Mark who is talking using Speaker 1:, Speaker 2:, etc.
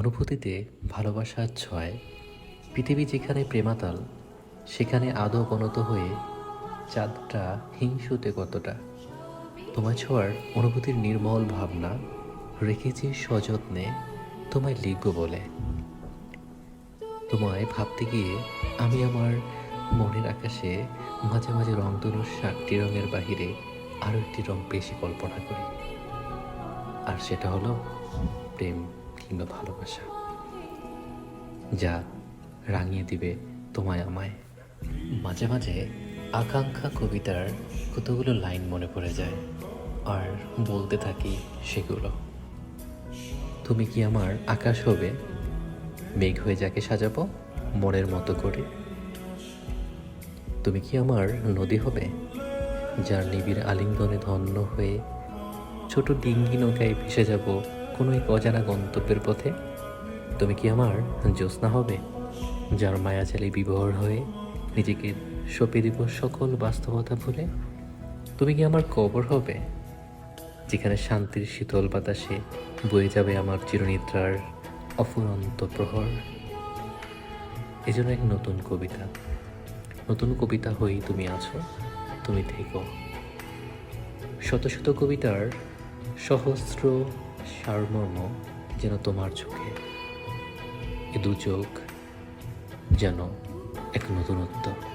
Speaker 1: অনুভূতিতে ভালোবাসার ছয়। পৃথিবী যেখানে প্রেমাতাল, সেখানে আদৌ অনত হয়ে চাঁদটা হিংসুতে কতটা? তোমার ছোঁয়ার অনুভূতির নির্মল ভাবনা রেখেছি সযত্নে তোমায় লিখব বলে। তোমায় ভাবতে গিয়ে আমি আমার মনের আকাশে মাঝে মাঝে রংধনুর সাতটি রঙের বাহিরে আরও একটি রং বেশি কল্পনা করি। আর সেটা হলো প্রেম। কিংবা ভালোবাসা, যা রাঙিয়ে দিবে তোমায় আমায়। মাঝে মাঝে আকাঙ্ক্ষা কবিতার কতগুলো লাইন মনে পড়ে যায়, আর বলতে থাকি সেগুলো। তুমি কি আমার আকাশ হবে? মেঘ হয়ে যাকে সাজাবো মনের মতো করে। তুমি কি আমার নদী হবে, যার নিবিড় আলিঙ্গনে ধন্য হয়ে ছোট ডিঙ্গি নৌকায় ভেসে যাব কোনো এক অজানা গন্তব্যের পথে? তুমি কি আমার জ্যোৎস্না হবে? যার মায়াজালে বিবহর হয়ে নিজেকে সঁপে দিব সকল বাস্তবতা ভুলে? তুমি কি আমার কবর হবে? যেখানে শান্তির শীতল বাতাসে বয়ে যাবে আমার চিরনিদ্রার অফুরন্ত প্রহর? এজন্য এক নতুন কবিতা। নতুন কবিতা হয়েই তুমি আছো, তুমি থেকো। শত শত কবিতার সহস্র সারমর্ম যেন তোমার চোখে। এ দু চোখ যেন এক নতুনত্ব।